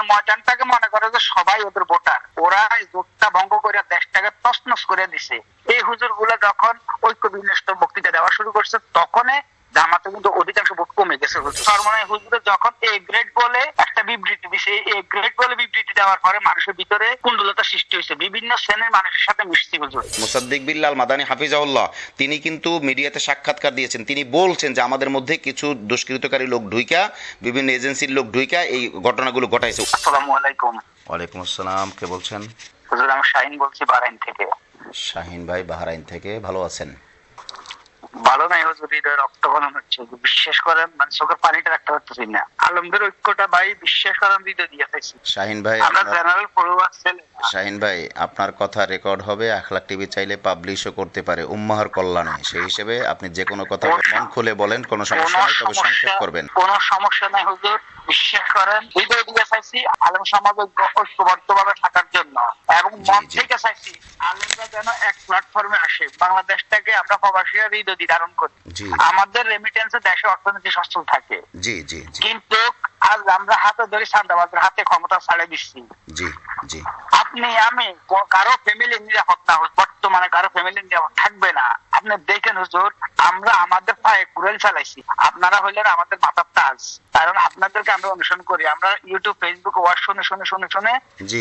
ওদের ময়দানটাকে মনে করে যে সবাই ওদের ভোটার ওরা জোটটা ভঙ্গ করে দেশটাকে তসনস করে দিছে। এই হুজুরগুলো যখন ঐক্য বিনষ্ট বক্তৃতা দেওয়া শুরু করছে তখনই জামাতে কিন্তু অধিকাংশ ভোট কমে গেছে সরমনাই হুজুরের যখন এ গ্রেড বলে একটা বিবৃতি দিছে এ গ্রেড বলে বিবৃতি দেওয়ার পরে মানুষের ভিতরে কুণ্ডলতা বিভিন্ন শ্রেণির মানুষের সাথে মিশছি হুজুর মুসাদ্দিক বিল্লাল মাদানী হাফিজাউল্লাহ তিনি কিন্তু মিডিয়াতে সাক্ষাৎকার দিয়েছেন। তিনি বলছেন যে আমাদের মধ্যে কিছু দুষ্কৃতকারী লোক ঢুইকা বিভিন্ন এজেন্সির লোক ঢুইকা এই ঘটনাগুলো ঘটাইছে। আসসালামু আলাইকুম। ওয়ালাইকুম আসসালাম কে বলছেন? হুজুর আমি শাহিন বলছি বাহরাইন থেকে। শাহিন ভাই বাহরাইন থেকে ভালো আছেন? ভালো নাই হুজুর হৃদয় রক্তকরণ হচ্ছে। বিশ্বাস করেন মানে চোখের পানিটা রাখতে পারতেছি না। আলমদের ঐক্যটা ভাই বিশ্বাস করেন হৃদয় দিয়ে খাইছি শাহিন ভাই আমরা জেনারেল পড়ুয়া ছেলে। শাহিন ভাই আপনার কথা রেকর্ড হবে আখলাক টিভি চাইলে পাবলিশও করতে পারে। উম্মাহর কল্যাণে সেই হিসেবে আপনি যে কোনো কথা মন খুলে বলেন কোনো সমস্যা নেই তবে সংক্ষেপ করবেন। কোনো সমস্যা নাই হুজুর। বিশ্বাস করেন হৃদয় দিয়ে চাইছি আলম সমাজ ঐক্য- ঐক্যবদ্ধভাবে থাকার জন্য। এবং মন থেকে চাইছি আলমরা যেন এক প্ল্যাটফর্মে আসে। বাংলাদেশটাকে আমরা প্রবাসীরা হৃদয় দিয়ে ধারণ করি। আমাদের রেমিটেন্সে দেশে অর্থনীতি সচ্ছল থাকে। জি জি জি। কিন্তু আজ আমরা হাতে ধরে সান্দাবাদের হাতে ক্ষমতা ছাড়ে দিচ্ছি। জি জি। আপনি আমি কারও ফ্যামিলি নিরাপদ না বর্তমানে কারও ফ্যামিলি নিরাপদ থাকবে না। আপনি দেখেন হুজুর আমরা আমাদের পায়ে কুড়েল চালাইছি। আপনারা হইলেন আমাদের মাথার তাজ। কারণ আপনাদেরকে আমরা অনুসরণ করি। আমরা ইউটিউব ফেসবুক ওয়াজ শুনে শুনে শুনে শুনে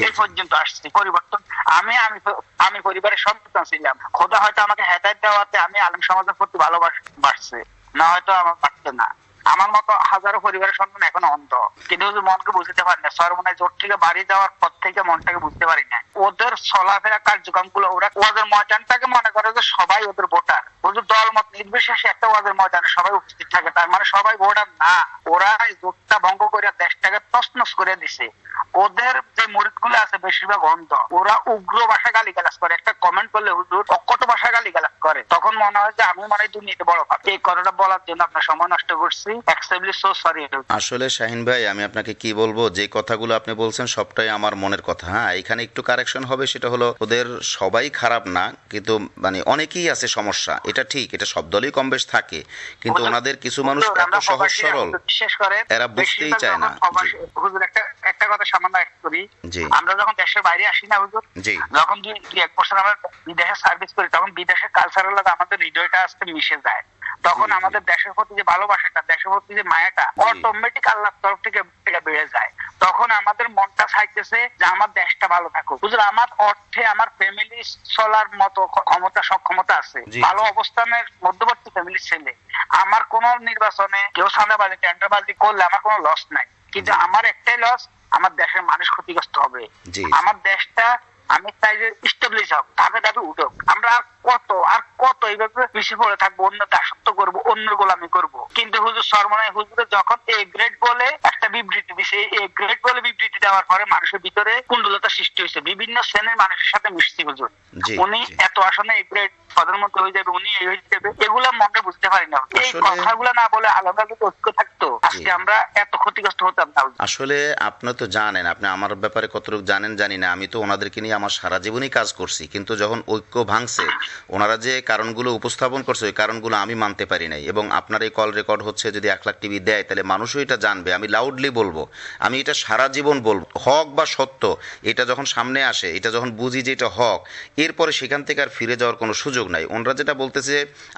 এই পর্যন্ত আসছি। পরিবর্তন আমি আমি আমি পরিবারের সন্তান ছিলাম। খোদা হয়তো আমাকে হেদায়ত দেওয়াতে আমি আলম সমাজের প্রতি ভালোবাসছে না হয়তো আমার পারছে না। আমার মতো হাজারো পরিবারের সন্তান এখন অন্ধ। কিন্তু মনকে বুঝতে পারি না জোট থেকে বাড়ি যাওয়ার পর থেকে মনটাকে বুঝতে পারি না ওদের চলাফেরা কার্যক্রমগুলো ওরা ওদের ময়দানটাকে মনে করে যে সবাই ওদের ভোটার। হুজুর দল মত নির্বিশেষে একটা ওদের ময়দানে সবাই উপস্থিত থাকে। তার মানে সবাই ভোটার না। ওরা জোটটা ভঙ্গ করে দেশটাকে তছনছ করে দিছে। ওদের যে মুরিদগুলো আছে বেশিরভাগ অন্ধ। ওরা উগ্র ভাষা গালি গালাজ করে। একটা কমেন্ট করলে হুজুর অকট ভাষা গালি গালাজ করে। তখন মনে হয় যে আমি মনে হয় বড় ভাব। এই কথাটা বলার জন্য আপনার সময় নষ্ট করছি। এক্সেবলি সো সরি আসলে শাহিন ভাই, আমি আপনাকে কি বলব? যে কথাগুলো আপনি বলছেন সবটাই আমার মনের কথা। হ্যাঁ এখানে একটু কারেকশন হবে সেটা হলো ওদের সবাই খারাপ না কিন্তু মানে অনেকেই আছে সমস্যা এটা ঠিক এটা সব দলই কম বেশ থাকে কিন্তু ওনাদের কিছু মানুষ এত সহজ সরল এরা বুঝতেই চায় না। হুজুর একটা একটা কথা সামান্য করি। আমরা যখন দেশের বাইরে আসি না হুজুর জি। যখন দুই এক বছর আমরা বিদেশে সার্ভিস করি তখন বিদেশের কালচারের লগে আমাদের হৃদয়টা আসতে মিশে যায়। তখন। আমাদের দেশের প্রতি যে ভালোবাসাটা দেশের প্রতি যে মায়াটা অটোমেটিক আল্লাহর তরফ থেকে এটা বেড়ে যায়। তখন আমাদের মনটা চাইতেছে যে আমার দেশটা ভালো থাকুক। বুঝলো আমার অর্থে আমার ফ্যামিলি চলার মতো ক্ষমতা সক্ষমতা আছে। ভালো অবস্থানের মধ্যবর্তী ফ্যামিলির ছেলে। আমার কোন নির্বাচনে কেউ সাদাবাজি টেন্ডারবাজি করলে আমার কোনো লস নাই। কিন্তু আমার একটাই লস আমার দেশের মানুষ ক্ষতিগ্রস্ত হবে। আমার দেশটা আমি চাই যে স্টেবলিশ হোক ধাপে ধাপে উঠুক। আমরা আর কত আর কত এইভাবে বেশি পড়ে থাকব অন্য দাসত্ব করব অন্যের গোলামি করব। কিন্তু হুজুর সরমনায় হুজুরে যখন এ গ্রেড বলে একটা বিবৃতি দিছে। এ গ্রেড বলে বিবৃতি দেওয়ার পরে মানুষের ভিতরে কুণ্ডলতা সৃষ্টি হয়েছে। বিভিন্ন শ্রেণির মানুষের সাথে মিশছি হুজুর। উনি এত আসনে এ গ্রেড প্রধানমন্ত্রী হয়ে যাবে উনি এই হয়ে যাবে এগুলা মনকে বুঝতে পারি না। এই কথাগুলো না বলে আলাদা যদি ঐক্য থাকতো আজকে আমরা এত ক্ষতিগ্রস্ত হতাম না আসলে আপনি তো জানেন আপনি আমার ব্যাপারে কতটুকু জানেন জানি না। আমি তো ওনাদেরকে নিয়ে আমার সারা জীবনই কাজ করছি, কিন্তু যখন ঐক্য ভাঙছে, ওনারা যে কারণগুলো উপস্থাপন করছে, ওই কারণগুলো আমি মানতে পারি নাই। এবং আপনার এই কল রেকর্ড হচ্ছে যদি এক লাখ টিভি দেয়, তাহলে মানুষও এটা জানবে। আমি লাউডলি বলব, আমি এটা সারা জীবন বলব, হক বা সত্য, এটা যখন সামনে আসে, এটা যখন বুঝি যে এটা হক, এরপরে সেখান থেকে আর ফিরে যাওয়ার কোনো সুযোগ নাই। ওনারা যেটা বলতেছে,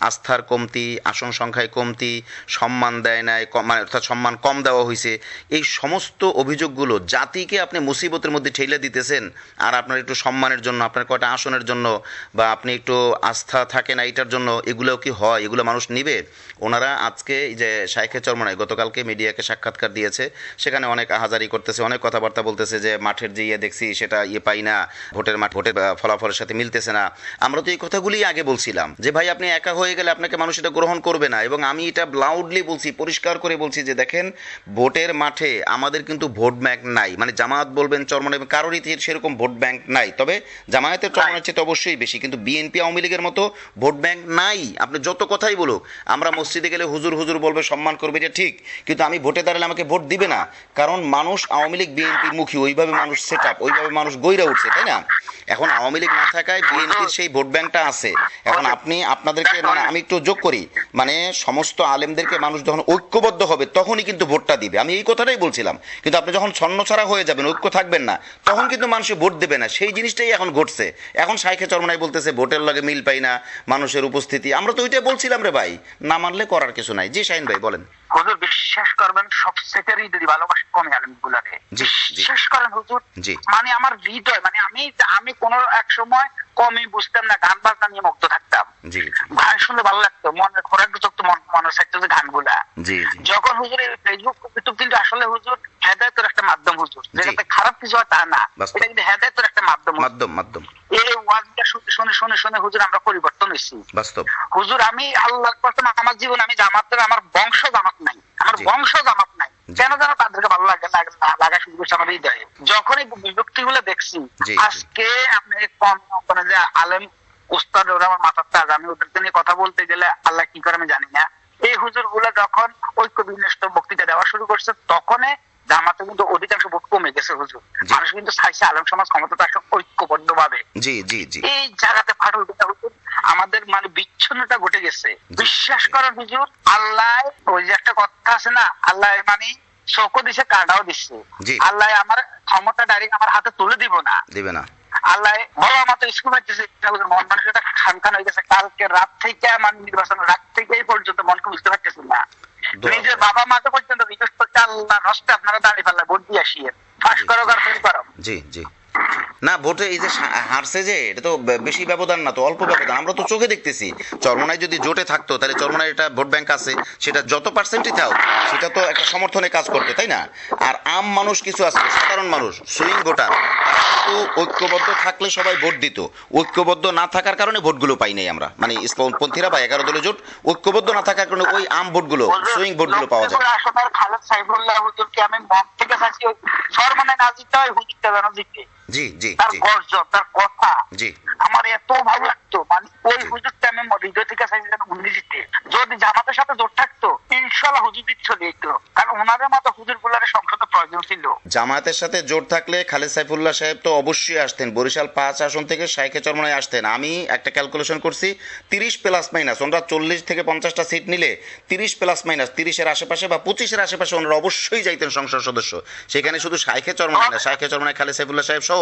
আস্থার কমতি, আসন সংখ্যায় কমতি, সম্মান দেয় নাই মানে অর্থাৎ সম্মান কম দেওয়া হয়েছে এই সমস্ত অভিযোগগুলো জাতিকে আপনি মুসিবতের মধ্যে ঠেলে দিতেছেন, আর আপনার একটু সম্মানের জন্য, আপনার কয়টা আসনের জন্য, বা আপনি একটু আস্থা থাকে না এটার জন্য এগুলো কি হয়? এগুলো মানুষ নিবে? ওনারা আজকে যে শাইখে চরমনায় গতকালকে মিডিয়াকে সাক্ষাৎকার দিয়েছে, সেখানে অনেক আহাজারি করতেছে, অনেক কথাবার্তা বলতেছে যে মাঠের যে ইয়ে দেখছি, সেটা ইয়ে পাই না, ভোটের মাঠ, ভোটের ফলাফলের সাথে মিলতেছে না। আমরা তো এই কথাগুলিই আগে বলছিলাম, যে ভাই আপনি একা হয়ে গেলে আপনাকে মানুষ এটা গ্রহণ করবে না, এবং আমি এটা লাউডলি বলছি, পরিষ্কার করে বলছি যে দেখেন, ভোটের মাঠে আমাদের কিন্তু ভোট ব্যাংক নাই। মানে জামায়াত বলবেন চরমনে কারোরই তে- সেরকম ভোট ব্যাংক নাই। তবে জামায়াতের চরমনের চেয়ে অবশ্যই বেশি কিন্তু বিএনপি আওয়ামী লীগের মতো ভোট ব্যাংক নাই। আপনি যত কথাই বলুক আমরা মসজিদে গেলে হুজুর হুজুর বলবে সম্মান করবে এটা ঠিক। কিন্তু আমি ভোটে দাঁড়ালে আমাকে ভোট দিবে না। কারণ মানুষ আওয়ামী লীগ বিএনপি বিএনপির মুখী ওইভাবে মানুষ সেট আপ ওইভাবে মানুষ গইরা উঠছে তাই না? এখন আওয়ামী লীগ না থাকায় বিএনপির সেই ভোট ব্যাংকটা আছে। এখন আপনি আপনাদেরকে মানে আমি একটু যোগ করি মানে সমস্ত আলেমদেরকে মানুষ যখন ঐক্যবদ্ধ হবে তখনই কিন্তু ভোটটা দিবে। আমি এই কথাটাই বলছিলাম। কিন্তু আপনি যখন ছন্নছাড়া হয়ে যাবেন ঐক্য থাকবেন না তখন কিন্তু মানুষ ভোট দেবে না। সেই জিনিসটাই এখন ঘটছে। এখন সাইখে চরমনাই বলতেছে ভোটের লগে মিল পাই না মানুষের উপস্থিতি। আমরা তো ওইটাই বলছিলাম রে ভাই। না মানলে করার কিছু নাই। জি শাহিন ভাই বলেন। হুজুর বিশ্বাস করবেন সবচেয়ে হৃদয় ভালোবাসা কমে আলেম জি। বিশ্বাস করেন হুজুর। মানে আমার হৃদয় মানে আমি আমি কোন এক সময় কমই বুঝতাম না গান বাজনা নিয়ে মুগ্ধ থাকতাম। গান শুনলে ভালো লাগতো মনের খোরাক তো মন মনে চাইতো যে গানগুলা। যখন হুজুর ফেসবুক ইউটিউব কিন্তু আসলে হুজুর হেদায়তের একটা মাধ্যম হুজুর। যেটাতে খারাপ কিছু হয় তা না। এটা কিন্তু হেদায়তের একটা মাধ্যম মাধ্যম মাধ্যম। এই ওয়াজটা শুনে শুনে শুনে শুনে হুজুর আমরা পরিবর্তন হয়েছি। বাস্তব। হুজুর আমি আল্লাহর কসম আমার জীবন আমি জামাতের আমার বংশ জামাত নাই। আমার বংশ জামাত নাই। কেন যেন তাদেরকে ভালো লাগে না লাগা শুরু করছে আমার হৃদয়ে। যখন এই বিভক্তি গুলো দেখছি। আজকে আপনি কম মানে যে আলেম উস্তাদ ওরা আমার মাথার তাজ। আমি ওদেরকে নিয়ে কথা বলতে গেলে আল্লাহ কি করে আমি জানি না। এই হুজুরগুলো যখন ঐক্য বিন্যস্ত বক্তৃতা দেওয়া শুরু করছে তখন জামাতে কিন্তু অধিকাংশ ভোট কমে গেছে হুজুর। মানুষ কিন্তু চাইছে আলেম সমাজ ক্ষমতা ঐক্যবদ্ধ ভাবে জি জি জি। এই জায়গাতে ফাটল আমাদের মানে বিচ্ছিন্নতা ঘটে গেছে। বিশ্বাস করেন হুজুর আল্লাহ ওই যে একটা কথা আছে না আল্লাহ মানে চোখও দিছে কাটাও দিচ্ছে আল্লাহ আমার ক্ষমতা ডাইরেক্ট আমার হাতে তুলে দিব না। দিবে না। আল্লাহ বড় মতো স্কুল পাইতেছে মন মানুষের একটা খান খান হয়ে গেছে। কালকে রাত থেকে আমার নির্বাচন রাত থেকে পর্যন্ত মনকে বুঝতে পারতেছেন না। নিজের। বাবা মাকে পর্যন্ত করছে আল্লাহ নষ্ট আপনারা দাঁড়িয়ে ফেললে ভোট দিয়ে আসিয়ে ফাঁস করো ফেল করো। জি জি। না ভোটে এই যে হারছে যে এটা তো বেশি ব্যবধান না তো অল্প ব্যবধান। আমরা তো চোখে দেখতেছি। চরমনায় যদি জোটে থাকতো তাহলে চরমনায় একটা ভোট ব্যাংক আছে সেটা যত পার্সেন্টই থাক সেটা তো একটা সমর্থনে কাজ করতে তাই না? আর আম মানুষ কিছু আছে সাধারণ মানুষ সুইং ভোটার কিন্তু ঐক্যবদ্ধ থাকলে সবাই ভোট দিত। ঐক্যবদ্ধ না থাকার কারণে ভোটগুলো পাই নাই আমরা। মানে ইসলামপন্থীরা বা এগারো দলীয় জোট ঐক্যবদ্ধ না থাকার কারণে ওই আম ভোটগুলো সুইং ভোটগুলো পাওয়া যায়। খালেদ সাইফুল্লাহ হুজুরকে আমি থেকে চাইছি ওই না জিততে হয় হুজুরটা যেন জিতে। জি জি তার গর্জন তার কথা। জি। আমার এত ভালো লাগতো। মানে ওই। হুজুরটা আমি হৃদয় থেকে উনি যদি জামাতের সাথে জোর থাকতো ইনশাল্লাহ চলে যেত কারণ ওনাদের মতো হুজুরগুলার সংসদে প্রয়োজন ছিল। জামায়াতের সাথে জোট থাকলে খালেদ সাইফুল্লাহ সাহেব তো অবশ্যই আসতেন। বরিশাল পাঁচ আসন থেকে শাইখে চরমনায় আসতেন। আমি একটা ক্যালকুলেশন করছি তিরিশ প্লাস মাইনাস ওনারা চল্লিশ থেকে পঞ্চাশটা সিট নিলে তিরিশ প্লাস মাইনাস তিরিশের আশেপাশে বা পঁচিশের আশেপাশে ওনারা অবশ্যই যাইতেন সংসদ সদস্য। সেখানে শুধু শাইখে চরমনায় না শাইখে চরমনায় খালেদ সাইফুল্লাহ সাহেব সহ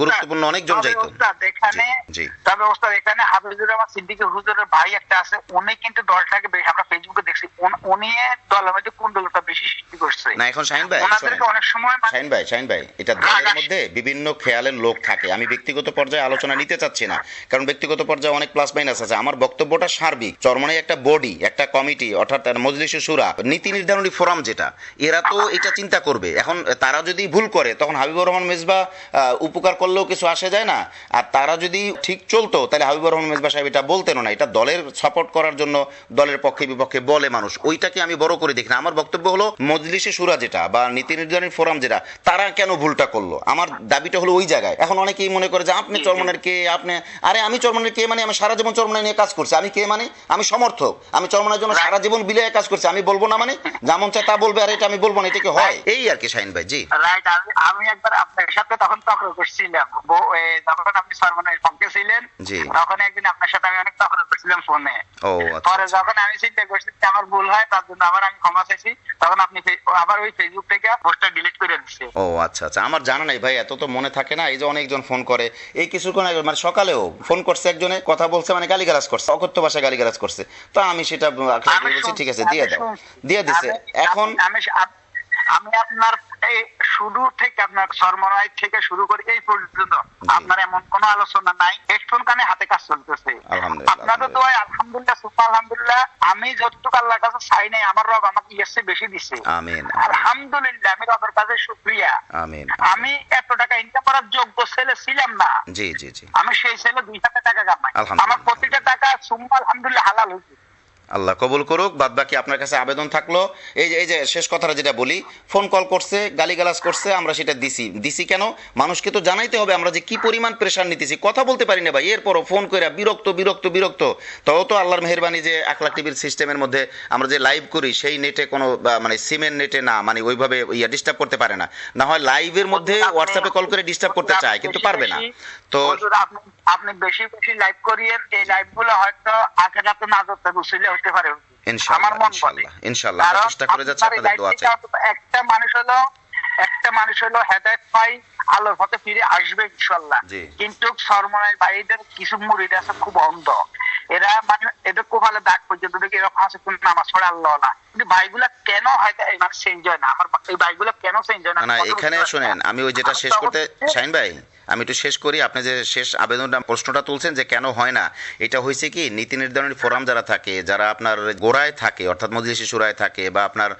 গুরুত্বপূর্ণ অনেকজন তবে যাইতো এখানে জি। তবে ওস্তাদ এখানে হাফিজুর রহমান সিদ্দিকী হুজুরের ভাই একটা আছে উনি কিন্তু দলটাকে আমরা ফেসবুকে দেখছি উন- দলের মধ্যে কুণ্ডলতা বেশি সৃষ্টি করছে। না এখন শাহিন ভাই অনেক সময় মানে শাহিন ভাই শাহিন ভাই এটা দলের মধ্যে বিভিন্ন খেয়ালের লোক থাকে। আমি ব্যক্তিগত পর্যায়ে আলোচনা নিতে চাচ্ছি না কারণ ব্যক্তিগত পর্যায়ে অনেক প্লাস মাইনাস আছে। আমার বক্তব্যটা সার্বিক। চরমনায় একটা বডি একটা কমিটি অর্থাৎ মজলিসে সুরা নীতি নির্ধারণী ফোরাম যেটা এরা তো এটা চিন্তা করবে। এখন তারা যদি ভুল করে তখন হাবিবুর রহমান মেজবা উপকার করলেও কিছু আসে যায় না। আর তারা যদি ঠিক চলতো তাহলে হাবিবুর রহমান মেজবা সাহেব এটা বলতেন না। এটা দলের সাপোর্ট করার জন্য দলের পক্ষে বিপক্ষে বলে মানুষ। ওইটাকে আমি বড় করে দেখি না। আমার বক্তব্য হলো মজলিসে সুরা যেটা বা নীতি নির্ধারণী ফোরাম যেটা তারা কেন ভুলটা করল? আমার দাবিটা হলো ওই জায়গায়। এখন অনেকেই মনে করে যে আপনি চরমনের কে আপনি আরে আমি চরমনের কে মানে আমি সারা জীবন চরমনায় নিয়ে কাজ করছি। আমি কে মানে? আমি সমর্থক। আমি চরমনের জন্য সারা জীবন বিলিয়ে কাজ করছি। আমি বলব না মানে? যেমন চাই তা বলবে আর এটা আমি বলব না এটা কি হয়? এই আর কি শাহিন ভাই জি। রাইট আমি একবার আপনার সাথে তখন তকর করছিলাম। যখন আপনি সরমনের পক্ষে ছিলেন। তখন একদিন আপনার সাথে আমি অনেক তকর করছিলাম ফোনে। আচ্ছা পরে যখন আমি চিন্তা করছি আমার ভুল হয় তার জন্য আবার আমি ক্ষমা চাইছি। তখন আপনি আবার ওই ফেসবুক থেকে পোস্টটা ডিলিট করে দিচ্ছে ও আচ্ছা আচ্ছা। আমার জানা নাই ভাই এত তো মনে থাকে না এই যে অনেকজন ফোন করে। এই কিছুক্ষণ আগে মানে সকালেও ফোন করছে একজনে কথা বলছে মানে গালিগালাজ করছে অকথ্য ভাষায় গালিগালাজ করছে। তো আমি সেটা ঠিক আছে দিয়ে দাও। দিয়ে দিছে। এখন আমি- আমি আপনার এই শুরু থেকে আপনার সরমরাই থেকে শুরু করে এই পর্যন্ত। আপনার এমন কোনো আলোচনা নাই। হেডফোন কানে হাতে কাজ চলতেছে। আপনাদের তো আলহামদুলিল্লাহ। সুপার আলহামদুলিল্লাহ আমি যতটুকু আল্লাহর কাছে চাই নাই আমার রব আমাকে ইয়েসে বেশি দিছে। আমিন আলহামদুলিল্লাহ আমি রবের কাছে শুক্রিয়া। আমিন আমি এত টাকা ইনকাম করার যোগ্য ছেলে ছিলাম না। জি জি জি। আমি সেই ছেলে দুই হাজার টাকা কামাই। আমার প্রতিটা টাকা সুম্মা আলহামদুলিল্লাহ হালাল হয়েছে। আল্লাহ কবুল করুক বাদ বাকি আপনার কাছে আবেদন থাকল। এই যে এই যে, শেষ কথাটা যেটা বলি ফোন কল করছে, গালিগালাজ করছে, আমরা সেটা দিছি। দিছি কেন? মানুষকে তো জানাইতে হবে আমরা যে কি পরিমাণ প্রেশার নিতেছি। কথা বলতে পারি না ভাই, এরপরও ফোন করে বিরক্ত বিরক্ত বিরক্ত। তাও তো আল্লাহর মেহরবানি যে লাখ টিভির সিস্টেমের মধ্যে আমরা যে লাইভ করি, সেই নেটে কোনো মানে সিমের নেটে না মানে ওইভাবে ইয়া ডিস্টার্ব করতে পারে না। না হয় লাইভের মধ্যে হোয়াটসঅ্যাপে কল করে ডিস্টার্ব করতে চায়, কিন্তু পারবে না। তো আপনি বেশি বেশি লাইভ করিয়েন, এই লাইভগুলো হয়তো আগে রাতে না ধরতে বুঝলে হতে পারে আমার মন বলে। ইনশাআল্লাহ, ইনশাআল্লাহ, আমরা চেষ্টা করে যাচ্ছি, আপনাদের দোয়া চাই। একটা মানুষ হলো একটা মানুষ হলো হেদায়ত পাই আলোর পথে ফিরে আসবে ইনশাল্লাহ। জি। কিন্তু সরমনের কিছু মুরিদ আছে খুব অন্ধ। এরা মানে এদের কোপালে দাগ পর্যন্ত দেখে এরকম আছে কোন নামাজ পড়ে আল্লাহ না কিন্তু ভাইগুলা কেন হয়তো মানে চেঞ্জ হয় না? আমার এই ভাইগুলা কেন চেঞ্জ হয় না? এখানে শোনেন। আমি ওই যেটা শেষ করতে শাইন ভাই আমি একটু শেষ করি, আপনি যে শেষ আবেদনটা, প্রশ্নটা তুলছেন যে কেন হয় না, এটা হয়েছে কি, নীতি নির্ধারণী ফোরাম যারা থাকে, যারা আপনার গোড়ায় থাকে, অর্থাৎ মজলিসি সুরায় থাকে, বা আপনার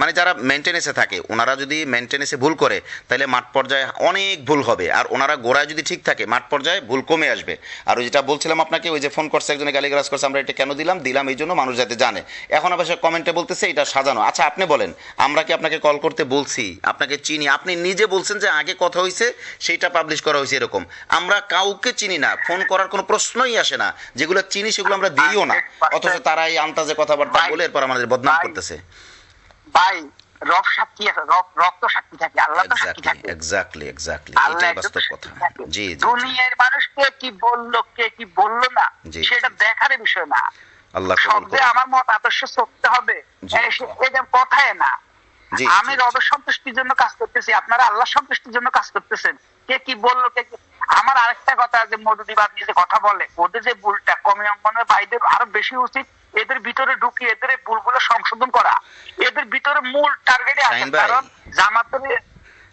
মানে যারা মেনটেনেন্সে থাকে, ওনারা যদি মেনটেনেন্সে ভুল করে, তাহলে মাঠ পর্যায়ে অনেক ভুল হবে। আর ওনারা গোড়ায় যদি ঠিক থাকে, মাঠ পর্যায়ে ভুল কমে আসবে। আর ওই যেটা বলছিলাম আপনাকে, ওই যে ফোন করছে, একজনে গালিগালাজ করছে, আমরা এটা কেন দিলাম? দিলাম এই জন্য মানুষ যাতে জানে। এখন অবশ্য কমেন্টে বলতেছে, এটা সাজানো। আচ্ছা আপনি বলেন, আমরা কি আপনাকে কল করতে বলছি, আপনাকে চিনি? আপনি নিজে বলছেন যে আগে কথা হয়েছে, সেইটা পাবলিশ করা হয়েছে এরকম। আমরা কাউকে চিনি না ফোন করার কোনো প্রশ্নই আসে না। যেগুলো চিনি সেগুলো আমরা দিইও না। অথচ তারা এই আন্তাজে কথাবার্তা বলে এরপর আমাদের বদনাম করতেছে। ভাই রব সাক্ষী আছে রব রব সাক্ষী থাকে আল্লাহ তো সাক্ষী এক্স্যাক্টলি থাকে। এক্স্যাক্টলি এক্স্যাক্টলি এটাই বাস্তব কথা। জি জি। দুনিয়ার মানুষকে কি বলল কে কি বলল না সেটা দেখার বিষয় না। আল্লাহ কবুল করুন। আমার মত আদর্শ হবে এটা কথায় না। আমি রবের সন্তুষ্টির জন্য কাজ করতেছি আপনারা আল্লাহ সন্তুষ্টির জন্য কাজ করতেছেন। কে কি বলল কে আমার আরেকটা কথা যে মধুদিবাদ নিয়ে যে কথা বলে ওদের যে ভুলটা কমে অঙ্গনের ভাইদের আরও বেশি উচিত এদের ভিতরে ঢুকি এদের ভুলগুলো সংশোধন করা। এদের ভিতরে মূল টার্গেটে আছে কারণ জামাতের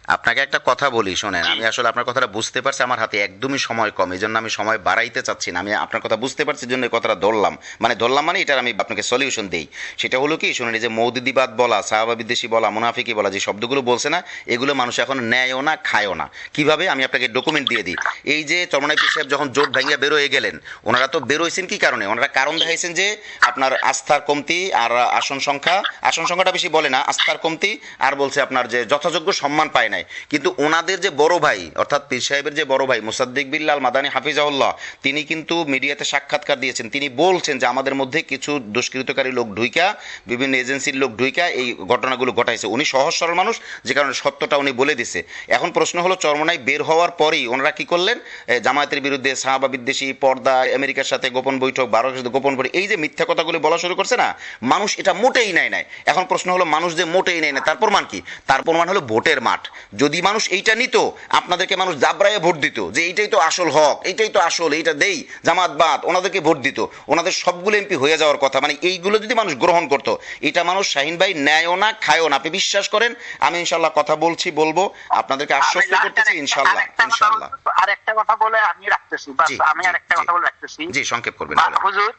আপনাকে একটা কথা বলি শোনেন আমি আসলে আপনার কথাটা বুঝতে পারছি আমার হাতে একদমই সময় কম এই জন্য আমি সময় বাড়াইতে চাচ্ছি না আমি আপনার কথা বুঝতে পারছি জন্য এই কথাটা ধরলাম। মানে ধরলাম মানে এটার আমি আপনাকে সলিউশন দেই। সেটা হলো কি শুনেন এই যে মৌদিদিবাদ বলা সাহাবা বিদ্বেষী বলা মুনাফিকি বলা যে শব্দগুলো বলছে না এগুলো মানুষ এখন নেয়ও না খায়ও না। কীভাবে? আমি আপনাকে ডকুমেন্ট দিয়ে দিই। এই যে চরমনাই পীর সাহেব যখন জোট ভেঙে বেরোয় গেলেন ওনারা তো বেরোয়ছেন কি কারণে? ওনারা কারণ দেখাইছেন যে আপনার আস্থার কমতি আর আসন সংখ্যা আসন সংখ্যাটা বেশি বলে না আস্থার কমতি আর বলছে আপনার যে যথাযোগ্য সম্মান পায় নাই। কিন্তু ওনাদের যে বড় ভাই, অর্থাৎ পীর সাহেবের যে বড় ভাই, মুসাদ্দিক বিল্লাল মাদানী হাফিজাউল্লাহ তিনি কিন্তু মিডিয়াতে সাক্ষাৎকার দিয়েছেন। তিনি বলছেন যে আমাদের মধ্যে কিছু দুষ্কৃতকারী লোক ঢুইকা, বিভিন্ন এজেন্সির লোক ঢুইকা এই ঘটনাগুলো ঘটাইছে। উনি সহজ সরল মানুষ, যে কারণে সত্যটা উনি বলে দিছে। এখন প্রশ্ন হলো চরমনাই বের হওয়ার পরেই ওনারা কি করলেন? জামায়াতের বিরুদ্ধে সাহাবা বিদ্বেষী পর্দা, আমেরিকার সাথে গোপন বৈঠক ভারতের সাথে গোপন বৈঠক, এই যে মিথ্যা কথাগুলি বলা শুরু করছে না, মানুষ এটা মোটেই নেয় নাই। এখন প্রশ্ন হলো, মানুষ যে মোটেই নেয় না তার প্রমাণ কি? তার প্রমাণ হলো ভোটের মাঠ। যদি মানুষ এইটা নিত আপনাদেরকে মানুষ জাবরায়ে ভোট দিত যে এইটাই তো আসল হক এইটাই তো আসল এইটা দেই জামাত বাদ ওনাদেরকে ভোট দিত। ওনাদের সবগুলো এমপি হয়ে যাওয়ার কথা মানে এইগুলো যদি মানুষ গ্রহণ করতো এটা মানুষ শাহিন ভাই নেয়ও না খায়ও না। আপনি বিশ্বাস করেন? আমি ইনশাল্লাহ কথা বলছি বলব আপনাদেরকে আশ্বস্ত করতেছি ইনশাল্লাহ ইনশাল্লাহ বলতে- আরেকটা কথা বলে আমি রাখতেছি আমি জি, আরেকটা জি। কথা বলে রাখতেছি। জি সংক্ষেপ করবেন হুজুর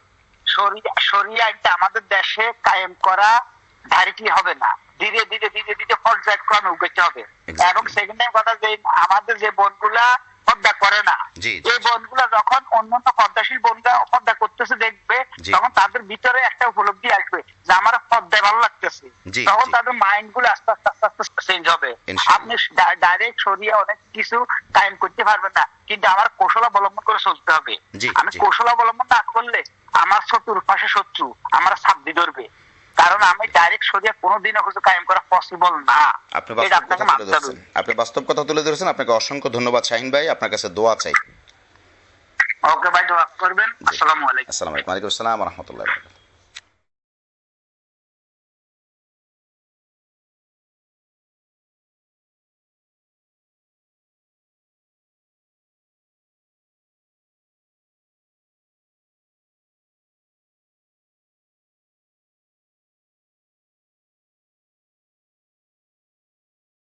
শরিয়া আমাদের দেশে কায়েম করা ডাইরেক্টলি হবে না। ধীরে ধীরে ধীরে ধীরে পর্যায়ক্রমে উঠতে হবে। এবং সেকেন্ড টাইম কথা যে আমাদের যে বোনগুলা পর্দা করে না এই। বোনগুলা যখন অন্যান্য পর্দাশীল বোনরা পর্দা করতেছে দেখবে তখন তাদের ভিতরে একটা উপলব্ধি আসবে যে আমার পর্দায় ভালো লাগতেছে। তখন তাদের মাইন্ডগুলো আস্তে আস্তে আস্তে আস্তে চেঞ্জ হবে। আপনি ডাইরেক্ট সরিয়ে অনেক কিছু কায়েম করতে পারবেন না কিন্তু আমার কৌশল অবলম্বন করে চলতে হবে। আমি। কৌশল অবলম্বন না করলে আমার শত্রুর পাশে শত্রু আমার সাবধি ধরবে। কারণ ডাইরেক্ট শরিয়া কোনোদিনও কিছু কায়েম করা পসিবল না। আপনি এটা বাস্তব আপনাকে কথা তুলে মানতে হবে। ধরেছেন। আপনি বাস্তব কথা তুলে ধরেছেন। আপনাকে অসংখ্য ধন্যবাদ শাহিন ভাই। আপনার কাছে দোয়া চাই। ওকে ভাই দোয়া করবেন। আসসালামু আলাইকুম। আসসালামু আলাইকুম। ওয়া রাহমাতুল্লাহি ওয়া রহমতুল্লাহ